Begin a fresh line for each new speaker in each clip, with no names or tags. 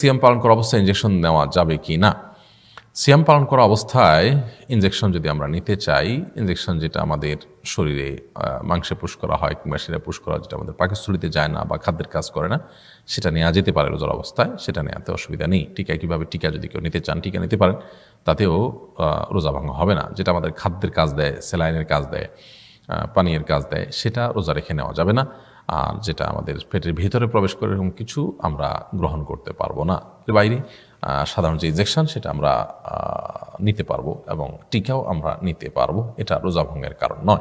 সিয়াম পালন করা অবস্থায় ইঞ্জেকশন নেওয়া যাবে কি না? সিয়াম পালন করা অবস্থায় ইঞ্জেকশন যদি আমরা নিতে চাই ইঞ্জেকশন যেটা আমাদের শরীরে মাংসে পুশ করা হয় কিংবা সেটা পুশ করা যেটা আমাদের পাকস্থলিতে যায় না বা খাদ্যের কাজ করে না, সেটা নেওয়া যেতে পারে রোজার অবস্থায়, সেটা নেওয়াতে অসুবিধা নেই। টিকা কীভাবে টিকা যদি কেউ নিতে চান, টিকা নিতে পারেন, তাতেও রোজা ভাঙা হবে না। যেটা আমাদের খাদ্যের কাজ দেয়, স্যালাইনের কাজ দেয় পানীয়ের কাজ দেয়, সেটা রোজা রেখে নেওয়া যাবে না। আর যেটা আমাদের পেটের ভিতরে প্রবেশ করে এরকম কিছু আমরা গ্রহণ করতে পারব না। বাইরে সাধারণ যে ইনজেকশন সেটা আমরা নিতে পারব এবং টিকাও আমরা নিতে পারব। এটা রোজা ভঙ্গের কারণ নয়।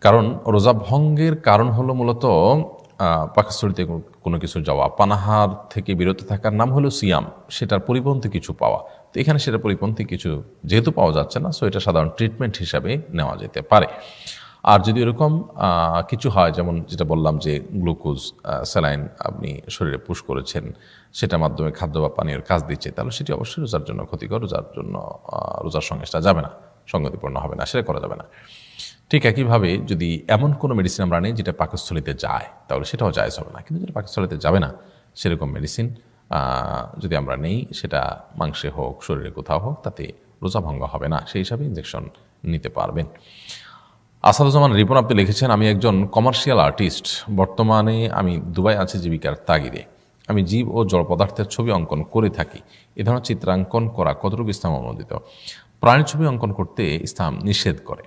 কারণ রোজা ভঙ্গের কারণ হলো মূলত কোনো- কোনো কিছু যাওয়া, পানাহার থেকে বিরত থাকার নাম হলো সিয়াম। সেটার পরিপন্থী কিছু পাওয়া। তো এখানে সেটা পরিপন্থী কিছু যেহেতু পাওয়া যাচ্ছে না সো এটা সাধারণ ট্রিটমেন্ট হিসাবে নেওয়া যেতে পারে। আর যদি এরকম কিছু হয়, যেমন যেটা বললাম যে গ্লুকোজ স্যালাইন আপনি শরীরে পুশ করেছেন, সেটার মাধ্যমে খাদ্য বা পানীয়ের কাজ দিচ্ছে, তাহলে সেটি অবশ্যই রোজার জন্য ক্ষতিকর, রোজার জন্য রোজার সঙ্গে সেটা যাবে না, সঙ্গতিপূর্ণ হবে না, সেটা করা যাবে না। ঠিক একইভাবে যদি এমন কোনো মেডিসিন আমরা নিই যেটা পাকস্থলিতে যায়, তাহলে সেটাও জায়জ হবে না, কিন্তু যেটা পাকস্থলিতে যাবে না, সেরকম মেডিসিন যদি আমরা নেই, সেটা মাংসে হোক, শরীরে কোথাও হোক, তাতে রোজা ভঙ্গ হবে না, সেই হিসাবে ইঞ্জেকশন নিতে পারবেন। আসাদুজ্জামান রিপন আপনি লিখেছেন, আমি একজন কমার্শিয়াল আর্টিস্ট বর্তমানে আমি দুবাই আছি জীবিকার তাগিদে। আমি জীব ও জড় পদার্থের ছবি অঙ্কন করে থাকি। এ ধরনের চিত্রাঙ্কন করা কতটুকু ইসলাম অনুমোদিত প্রাণী ছবি অঙ্কন করতে ইসলাম নিষেধ করে।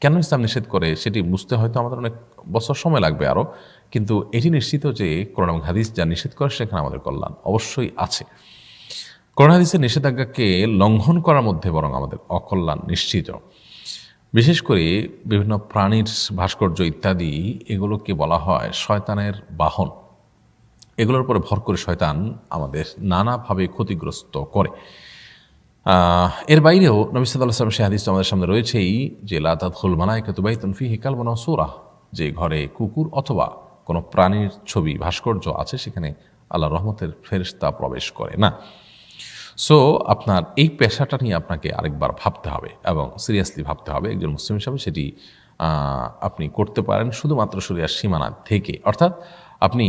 কেন ইসলাম নিষেধ করে? সেটি বুঝতে হয়তো আমাদের অনেক বছর সময় লাগবে আরও কিন্তু এটি নিশ্চিত যে করোনা হাদিস যা নিষেধ করে সেখানে আমাদের কল্যাণ অবশ্যই আছে। কোরআন হাদিসের নিষেধাজ্ঞাকে লঙ্ঘন করার মধ্যে বরং আমাদের অকল্যাণ নিশ্চিত। বিশেষ করে বিভিন্ন প্রাণীর ভাস্কর্য ইত্যাদি, এগুলোকে বলা হয় শয়তানের বাহন। এগুলোর উপরে ভর করে শয়তান আমাদের নানাভাবে ক্ষতিগ্রস্ত করে। এর বাইরেও নবী সাল্লাহ সাল্লাম সে হাদিস আমাদের সামনে রয়েছেই যে লাতাদুল মানায় কেতুবাই তনফি হিকাল বনা সোরা, যে ঘরে কুকুর অথবা কোনো প্রাণীর ছবি, ভাস্কর্য আছে, সেখানে আল্লাহ রহমতের ফেরিস্তা প্রবেশ করে না। সো আপনার এই পেশাটা নিয়ে আপনাকে আরেকবার ভাবতে হবে এবং সিরিয়াসলি ভাবতে হবে একজন মুসলিম হিসাবে সেটি আপনি করতে পারেন শুধুমাত্র শরিয়ার সীমানা থেকে। অর্থাৎ আপনি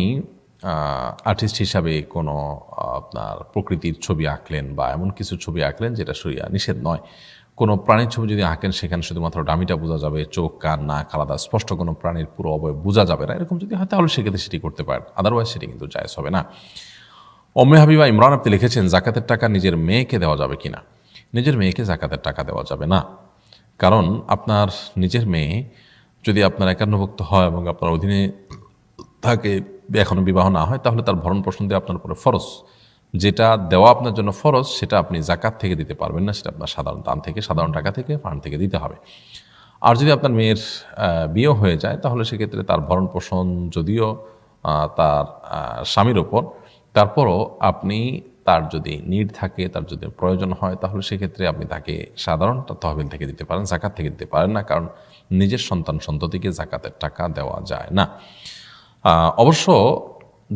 আর্টিস্ট হিসাবে কোনো, আপনার প্রকৃতির ছবি আঁকলেন বা এমন কিছু ছবি আঁকলেন যেটা শরিয়া নিষেধ নয়। কোনো প্রাণীর ছবি যদি আঁকেন সেখানে শুধুমাত্র ডামিটা বোঝা যাবে, চোখ, কান, নাক আলাদা, স্পষ্ট কোনো প্রাণীর পুরো অবয়ব বোঝা যাবে না। এরকম যদি হয় তাহলে সেক্ষেত্রে সেটি করতে পারেন আদারওয়াইজ সেটি কিন্তু জায়জ হবে না। অম্মে হাবিবা ইমরান আপনি লিখেছেন, জাকাতের টাকা নিজের মেয়েকে দেওয়া যাবে কিনা? নিজের মেয়েকে জাকাতের টাকা দেওয়া যাবে না। কারণ আপনার নিজের মেয়ে যদি আপনার একান্নভুক্ত হয় এবং আপনার অধীনে থাকে, এখনও বিবাহ না হয়, তাহলে তার ভরণ পোষণ দিয়ে আপনার উপরে ফরজ। যেটা দেওয়া আপনার জন্য ফরজ, সেটা আপনি জাকাত থেকে দিতে পারবেন না, সেটা আপনার সাধারণ দান থেকে, সাধারণ টাকা থেকে, ফান্ড থেকে দিতে হবে। আর যদি আপনার মেয়ের বিয়ে হয়ে যায়, তাহলে সেক্ষেত্রে তার ভরণ পোষণ যদিও তার স্বামীর ওপর তারপরও আপনি তার যদি নিড থাকে, তার যদি প্রয়োজন হয়, তাহলে সেক্ষেত্রে আপনি তাকে সাধারণ তহবিল থেকে দিতে পারেন, জাকাত থেকে দিতে পারেন না, কারণ নিজের সন্তান সন্ততিকে জাকাতের টাকা দেওয়া যায় না। অবশ্য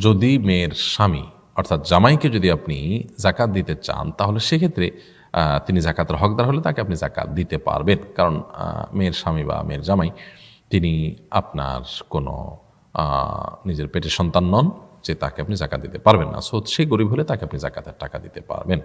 যদি মেয়ের স্বামী, অর্থাৎ জামাইকে যদি আপনি জাকাত দিতে চান, তাহলে সেক্ষেত্রে তিনি জাকাতের হকদার হলে তাকে আপনি জাকাত দিতে পারবেন। কারণ মেয়ের স্বামী বা মেয়ের জামাই, তিনি আপনার কোনো নিজের পেটে সন্তান নন। যে তাকে আপনি জাকাত দিতে পারবেন না। সো সে গরিব হলে তাকে আপনি জাকাতের টাকা দিতে পারবেন।